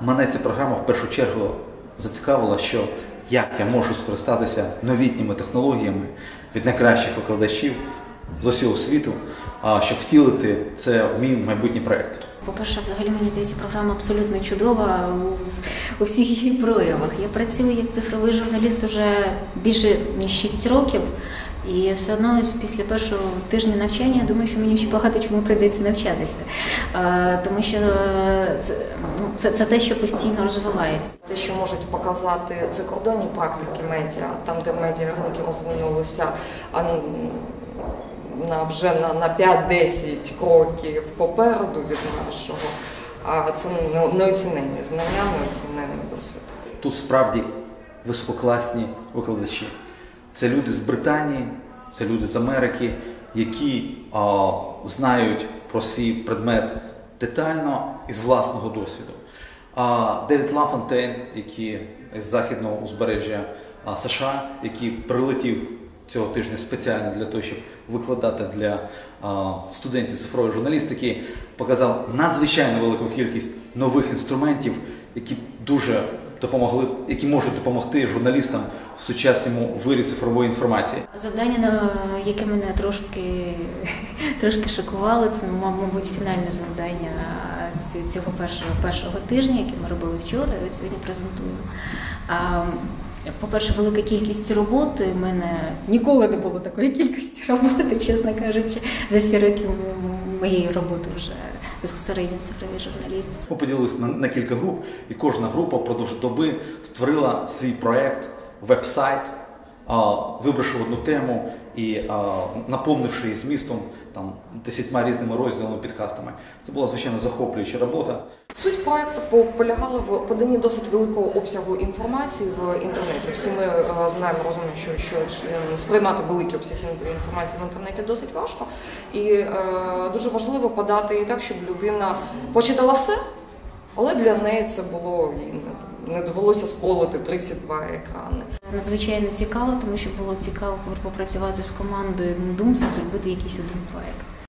мене ця програма в першу чергу зацікавила, що як я можу скористатися новітніми технологіями від найкращих викладачів з усього світу, щоб втілити це в мій майбутній проєкт. По-перше, взагалі мені здається, програма абсолютно чудова у, у всіх її проявах. Я працюю як цифровий журналіст уже більше ніж 6 років, і все одно після першого тижня навчання я думаю, що мені ще багато чому прийдеться навчатися, тому що це, ну, це, це те, що постійно розвивається. Те, що можуть показати закордонні практики медіа, там, де медіа ринки розвинулися а, на вже на, на 5-10 кроків попереду від нашого, а це не- неоціненні знання, неоціненний досвід. Тут справді висококласні викладачі. Це люди з Британії, це люди з Америки, які а, знають про свій предмет детально і з власного досвіду. А Девід Лафонтейн, який з західного узбережжя а, США, який прилетів цього тижня спеціально для того, щоб викладати для а, студентів цифрової журналістики, показав надзвичайно велику кількість нових інструментів, які дуже допомогли, які можуть допомогти журналістам в сучасному вирі цифрової інформації. Завдання, на яке мене трошки, трошки шокувало, це мабуть фінальне завдання цього першого першого тижня, яке ми робили вчора, і сьогодні презентуємо. По-перше, велика кількість роботи. У мене ніколи не було такої кількості роботи, чесно кажучи, за всі роки моєї роботи вже безпосередньо в цифровій журналістиці. Ми поділилися на, на кілька груп, і кожна група впродовж доби створила свій проект, веб-сайт, вибравши одну тему і а, наповнивши її змістом там десятьма різними розділами, підкастами. Це була звичайно захоплююча робота. Суть проекту по- полягала в поданні досить великого обсягу інформації в інтернеті. Всі ми е, знаємо, розуміємо, що, що е, сприймати великий обсяг ін- інформації в інтернеті досить важко. І е, дуже важливо подати її так, щоб людина почитала все, але для неї це було і не, довелося сколоти 32 екрани. Надзвичайно цікаво, тому що було цікаво попрацювати з командою Думса, зробити якийсь один проект.